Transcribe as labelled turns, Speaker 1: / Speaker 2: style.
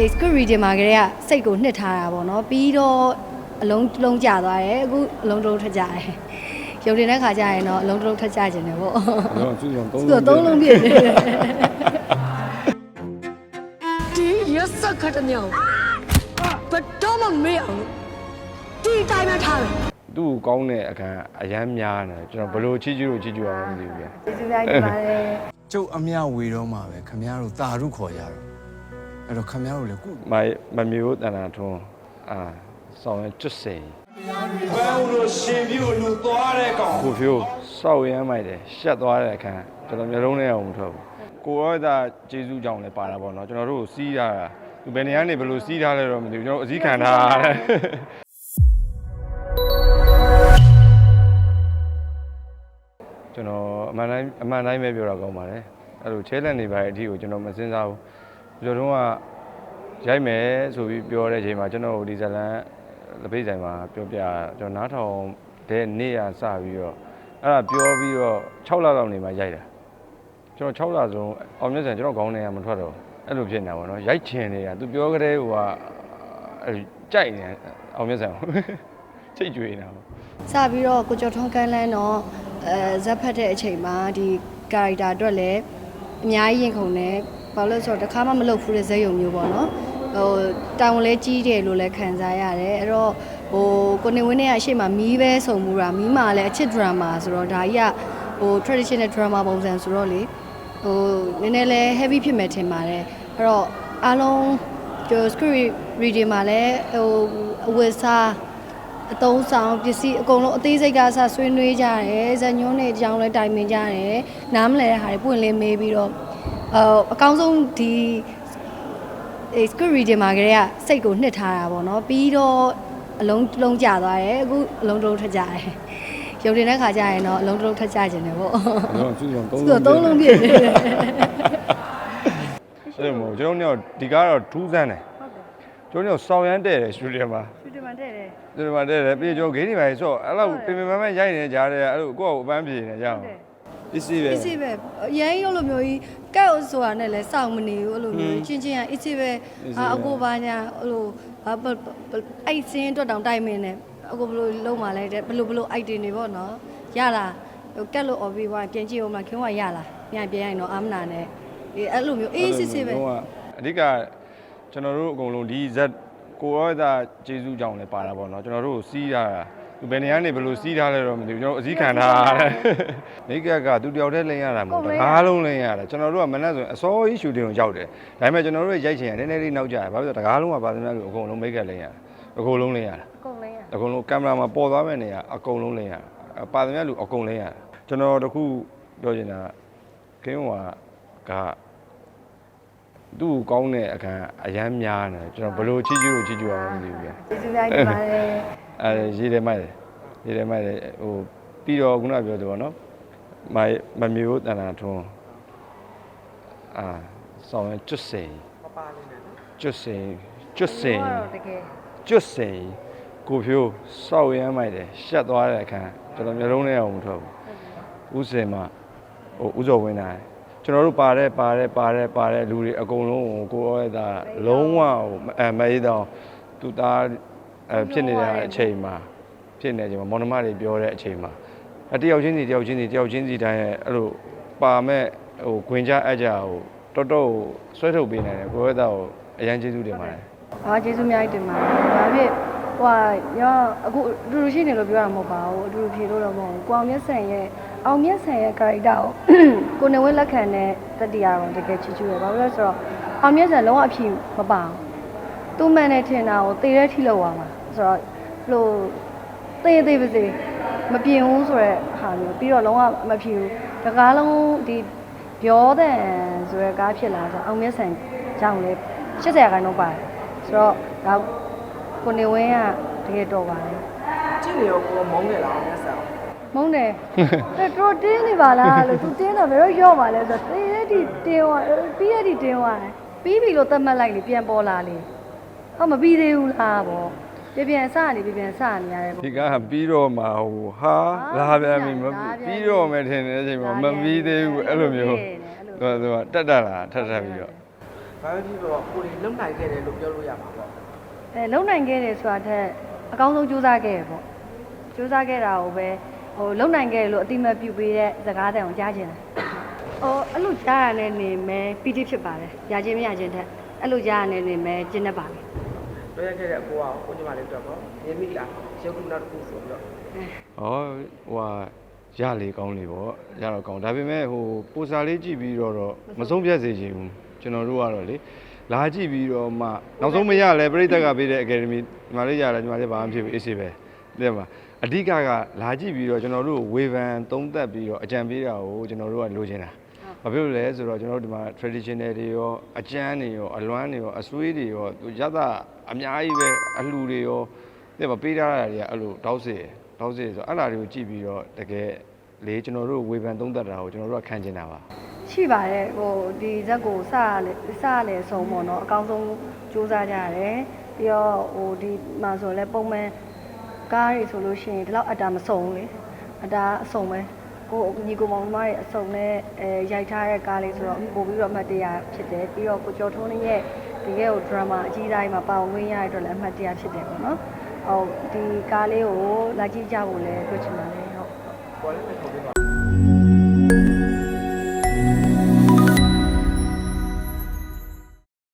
Speaker 1: အေး script reading မှာကလေးကစိတ်ကိုနှစ်ထားတာပေါ့နော်ပြီးတော့အလုံးတစ်လုံးကျသွားတယ်အခုအလုံးတစ်လုံးထက်ကြတယ်ရုပ်တင်တဲ့ခါကျရင်တော့အလုံးတစ်လုံးထက်ကြခြင်းတယ်ပေါ့
Speaker 2: တော့သူဆောင်သုံး
Speaker 1: သူကသုံးလုံးပြည့်တယ်
Speaker 3: ဒီရက်စက်ခတ်တဲ့မြောင်ဘယ်တော့မှမေ့အောင်ဒီအတိုင်းပဲထားမယ်
Speaker 2: သူ့ကိုကောင်းတဲ့အခန်းအရန်များနေတယ်ကျွန်တော်ဘယ်လို့ချီချီလို့ချီချူအောင်မသိဘူးဗျာ
Speaker 1: ကျေးဇူးများတင်ပါတယ်
Speaker 4: ကျုပ်အမြဝေတော့မှာပဲခမရတို့တာရုခေါ်ကြတော့ အဲ့တော့ခမရတို့လည်းကု
Speaker 2: မမမျိုးတန်တာထွန်းအာဆောင်ရကျွတ်စိန်
Speaker 5: ဘယ်လိုရှင်ပြီးကိုလူသွားတဲ့ကောင်
Speaker 2: ကိုဖြိုးစောက်ရမ်းမိုက်တယ်ရှက်သွားတဲ့အခန်းကျွန်တော်မျိုးလုံးနဲ့အောင်မထွက်ဘူးကိုရောသာကျေးဇူးကြောင့်လည်းပါတာပေါ့နော်ကျွန်တော်တို့ကိုစီးတာသူဘယ်နေရာနေဘယ်လိုစီးထားလဲတော့မသိဘူးကျွန်တော်အစည်းခံထားတယ်ကျွန်တော်အမှန်တိုင်းအမှန်တိုင်းပဲပြောတာကောင်းပါတယ်အဲ့လိုချဲလက်နေပါတဲ့အထီကိုကျွန်တော်မစင်စားဘူး ကျွန်တော်တို့ကရိုက်မယ်ဆိုပြီးပြောတဲ့အချိန်မှာကျွန်တော်ဒီဇလန်လက်ပိတ်ဆိုင်မှာပြောပြကျွန်တော်နားထောင်တဲ့နေ့ရစပြီးတော့အဲ့ဒါပြောပြီးတော့6လလောက်နေမှရိုက်တာကျွန်တော်6လဆုံးအောင်မြတ်ဆန်ကျွန်တော်ခေါင်းထဲကမထွက်တော့အဲ့လိုဖြစ်နေတာပေါ့နော်ရိုက်ချင်နေတာသူပြောကြတဲ့ဟိုကအဲ့ကြိုက်နေအောင်မြတ်ဆန်ချိတ်ကြွေနေတာပေါ့
Speaker 1: စပြီးတော့ကိုကျော်ထွန်းကန်းလန်းတော့အဲဇက်ဖတ်တဲ့အချိန်မှာဒီ character အတွက်လည်းအများကြီးရင်ခုန်တယ် ဘာလို့လဲဆိုတော့တစ်ခါမှမလုပ်ဘူးတဲ့ဇက်ယုံမျိုးပေါ့နော်ဟိုတောင်လည်းကြီးတယ်လို့လည်းခံစားရတယ်အဲ့တော့ဟိုကိုနေဝင်းနဲ့အရှိမမီးပဲစုံမှုတာမီးမှာလည်းအချစ် drama ဆိုတော့ဒါကြီးကဟို traditional drama ပုံစံဆိုတော့လေဟိုနည်းနည်းလဲ heavy ဖြစ်မယ်ထင်ပါတယ်အဲ့တော့အားလုံးကျွန်တော် script reading မှာလည်းဟိုအဝတ်စားအတုံးဆောင်ပစ္စည်းအကုန်လုံးအသေးစိတ်ကစဆွေးနွေးကြတယ်ဇညွန်းတွေအကြောင်းလဲတိုင်ပင်ကြတယ်နားမလဲတဲ့ဟာတွေပွင့်လင်းမေးပြီးတော့ အအကောင်းဆုံးဒီအဲ script reading မှာကလေးကစိတ်ကိုနှစ်ထားတာပေါ့နော်ပြီးတော့အလုံးတစ်လုံးကျသွားတယ်အခုအလုံးတစ်လုံးထက်ကြတယ်ရုပ်တင်တဲ့ခါကျရင်တော့အလုံးတစ်လုံးထက်ကြခြင်းတယ်ပေါ့
Speaker 2: တော့သူဆောင်သုံး
Speaker 1: သူကသုံးလုံးပြည့်တယ်
Speaker 2: အဲ့လိုမဟုတ်ကျွန်တော်တို့ဒီကားတော့ထူးဆန်းတယ်ကျွန်တော်တို့ဆောင်းရမ်းတဲ့တယ်စတူဒီယိုမှာ
Speaker 1: ရှူတင်မှတဲ့တယ်
Speaker 2: စတူဒီယိုမှာတဲ့တယ်ပြီးတော့ကျွန်တော်ဂိမ်းတွေပါဆိုအဲ့လိုပင်ပင်ပန်းပန်းရိုက်နေကြတယ်အဲ့လိုကိုယ့်ကိုအပန်းပြေနေကြအောင် ပစ္စည်းပဲ
Speaker 1: အစ်စ်ပဲအရင်အဲ့လိုမျိုးကြီးကဲ့ဆိုတာနဲ့လဲစောင့်မနေဘူးအဲ့လိုမျိုးချင်းချင်းကအစ်စ်ပဲ အာအကိုပါညာအဲ့လိုဘာဘအဲ့စင်းအတွက်တောင်တိုက်မင်းနဲ့အကိုဘယ်လိုလုံးမလဲတဲ့ဘယ်လိုဘယ်လို item တွေပေါ့နော်ရလားဟိုကက်လို့ OB ဝါပြန်ကြည့်အောင်မလားခင်ဗျာရလားပြန်ပြန်ရင်တော့အာမနာနဲ့ဒီအဲ့လိုမျိုးအေးစစ်စစ်ပဲ
Speaker 2: ဟိုကအဓိကကျွန်တော်တို့အကုန်လုံးဒီဇက်ကိုရောသာကျေးဇူးကြောင့်လည်းပါတာပေါ့နော်ကျွန်တော်တို့ကိုစီးတာသူ ဘယ်နေရာနေဘယ်လိုစီးထားလဲတော့မသိဘူးကျွန်တော်အစည်းခံထားတယ်မိတ်ကကသူတယောက်တည်းလိမ့်ရတာမဟုတ်ဘူးတကားလုံးလိမ့်ရတာကျွန်တော်တို့ကမနေ့ဆိုရင်အစောကြီးရှူတင်ကိုရောက်တယ်ဒါပေမဲ့ကျွန်တော်တို့ရဲ့ရိုက်ချင်ရနည်းနည်းလေးနောက်ကျတယ်ဘာဖြစ်လို့တကားလုံးကပါသမျှလို့အကုန်လုံးမိတ်ကလိမ့်ရတာအကုန်လုံးလိမ့်ရတာ
Speaker 1: အကုန်လုံးရ
Speaker 2: အကုန်လုံးကင်မရာမှာပေါ်သွားမဲ့နေရအကုန်လုံးလိမ့်ရတာပါသမျှလူအကုန်လိမ့်ရတာကျွန်တော်တခုပြောချင်တာကင်းဟွာကသူ့ကိုကောင်းတဲ့အခန်းအရန်များနေတယ်ကျွန်တော်ဘယ်လို့ချီချူလို့ချီချူအောင်မသိဘူးဗျာ
Speaker 1: ကျေးဇူးများတင်ပါတယ်
Speaker 2: အဲရေးတယ်မိုက်တယ်ရေးတယ်မိုက်တယ်ဟိုပြီးတော့ခုနပြောတယ်ဗောနော်မမမျိုးတန်တာထွန်းအာဆောင်ရကျွတ်စိန်ကျွတ်စိန်ကျွတ်စိန်
Speaker 1: တကယ်
Speaker 2: ကျွတ်စိန်ကိုဖြိုးစောက်ရမ်းမိုက်တယ်ရှက်သွားတဲ့အခန်းကျွန်တော်မျိုးလုံးနဲ့အောင်မထွက်ဘူးဥစင်မှာဟိုဥစော်ဝင်လာတယ်ကျွန်တော်တို့ပါတဲ့ပါတဲ့ပါတဲ့ပါတဲ့လူတွေအကုန်လုံးကိုကိုရောသားလုံးဝဟိုအမအေးတော့သူသား အဲဖြစ်နေတဲ့အချိန်မှာဖြစ်နေတဲ့အချိန်မှာမောင်နှမတွေပြောတဲ့အချိန်မှာအတယောက်ချင်းစီတယောက်ချင်းစီတယောက်ချင်းစီတိုင်းရဲ့အဲ့လိုပါမဲ့ဟိုခွင်ကြအကြဟိုတော်တော်ဆွဲထုတ်ပေးနေတယ်ကိုရောသားကိုအရန်ကျေးဇူးတင်ပါတယ်။
Speaker 1: ဟာကျေးဇူးအများကြီးတင်ပါတယ်။ဒါဖြစ်ဟိုဟာရောအခုအတူတူရှိနေလို့ပြောတာမဟုတ်ပါဘူး။အတူတူဖြေလို့တော့မဟုတ်ဘူး။ကိုအောင်မြတ်ဆန်ရဲ့အောင်မြတ်ဆန်ရဲ့ character ကိုကိုနေဝင်းလက်ခံတဲ့တတိယတော့တကယ်ချီချူရပါဘူးလဲဆိုတော့အောင်မြတ်ဆန်လုံးဝအဖြေမပါဘူး။သူ့မှန်နဲ့ထင်တာကိုသေတဲ့ထိလောက်သွားမှာ။ ဆိုတော့ဟိုသေသေးပါစေမပြင်းဘူးဆိုတော့ဟာမျိုးပြီးတော့လုံးဝမဖြေဘူး။တကားလုံးဒီပြောတဲ့ဆိုရဲကားဖြစ်လာဆိုအောင်မြတ်ဆန်ကြောင့်လေ80ရာခိုင်နှုန်းပါတယ်။ဆိုတော့ဒါကိုနေဝင်းကတကယ်တော်ပါတယ်
Speaker 5: ကြည့်နေရောကိုမုန်းနေလားမျက်စော။
Speaker 1: မုန်းတယ်။တော်တော်တင်းနေပါလားလို့သူတင်းတော့ဘယ်တော့ရော့ပါလဲဆိုတော့တေးရည်တင်းသွားပြီးရည်တင်းသွားတယ်။ပြီးပြီလို့သတ်မှတ်လိုက်လေပြန်ပေါ်လာလေ။ဟောမပြီးသေးဘူးလားဗော။ ပြပြန်စနေပြပြန်စနေရတယ်ဗော
Speaker 2: ဒီကပြီးတော့မှဟိုဟာလာပြန်ပြီမ
Speaker 1: လာပြန်ပြီ
Speaker 2: ပြီးတော့မယ်ထင်တဲ့အချိန်မှာမပြီးသေးဘူးအဲ့လိုမျိုးသူကသူကတက်တက်လာထပ်ထပ်ပြီးတော့
Speaker 6: ဘာပဲဖြစ်ဖြစ်တော့ကိုယ်တွေလုံနိုင်ခဲ့တယ်လို့ပြောလို့ရမှာပေါ့
Speaker 1: အဲလုံနိုင်ခဲ့တယ်ဆိုတာထက်အကောင်းဆုံးကြိုးစားခဲ့ရပေါ့ကြိုးစားခဲ့တာကိုပဲဟိုလုံနိုင်ခဲ့တယ်လို့အတိမတ်ပြုပေးတဲ့စကားတန်ကိုကြားချင်တယ်ဟိုအဲ့လိုကြားရတဲ့နေမဲပီတိဖြစ်ပါတယ်ရခြင်းမရခြင်းထက်အဲ့လိုကြားရတဲ့နေမဲကျင်းတတ်ပါပြီ
Speaker 6: တွေ့ရခဲ့တဲ့အကိုကကိုညီမလေးတို့ပေါ့ရင်းမိလားရုပ်ခုနောက်တစ်ခုဆိုပြီးတော့
Speaker 2: ဩဟိုဟာရလေကောင်းလေပေါ့ရတော့ကောင်းဒါပေမဲ့ဟိုပိုစာလေးကြည့်ပြီးတော့တော့မဆုံးဖြတ်စေချင်ဘူးကျွန်တော်တို့ကတော့လေလာကြည့်ပြီးတော့မှနောက်ဆုံးမရလဲပြိတ္တကပေးတဲ့အကယ်ဒမီဒီမှာလေးရတယ်ဒီမှာလေးဘာမှမဖြစ်ဘူးအေးစေပဲတဲ့မှာအဓိကကလာကြည့်ပြီးတော့ကျွန်တော်တို့ဝေဖန်သုံးသပ်ပြီးတော့အကြံပေးတာကိုကျွန်တော်တို့ကလိုချင်တာ ဘာဖြစ်လို့လဲဆိုတော့ကျွန်တော်တို့ဒီမှာ traditional တွေရောအကျန်းတွေရောအလွမ်းတွေရောအဆွေးတွေရောသူရသအများကြီးပဲအလှူတွေရောတဲ့မပေးထားတာတွေကအဲ့လိုတောက်စေတောက်စေဆိုတော့အဲ့လာတွေကိုကြည့်ပြီးတော့တကယ်လေကျွန်တော်တို့ဝေဖန်သုံးသပ်တာကိုကျွန်တော်တို့ကခံကျင်တာပါ
Speaker 1: ရှိပါတယ်ဟိုဒီဇက်ကိုစရလေစရလေဆုံးပေါ့နော်အကောင်းဆုံးစူးစမ်းကြရတယ်ပြီးတော့ဟိုဒီမှာဆိုလဲပုံမှန်ကားတွေဆိုလို့ရှိရင်ဒီလောက်အတာမစုံဘူးလေအတာအစုံပဲ ကိုညီကိုမောင်မတွေအစုံနဲ့အဲရိုက်ထားတဲ့ကားလေးဆိုတော့ပို့ပြီးတော့အမှတ်တရဖြစ်တယ်ပြီးတော့ကိုကျော်ထုံးလေးရဲ့ဒီကဲကိုဒရမာအကြီးတိုင်းမှာပါဝင်ခွင့်ရတဲ့အတွက်လည်းအမှတ်တရဖြစ်တယ်ပေါ့နော်ဟုတ်ဒီကားလေးကိုလာကြည့်ကြဖို့လည်းတွေ့ချင်ပါတယ်ဟုတ်
Speaker 6: ပေါ်လေးပဲထုတ်ပေးပါ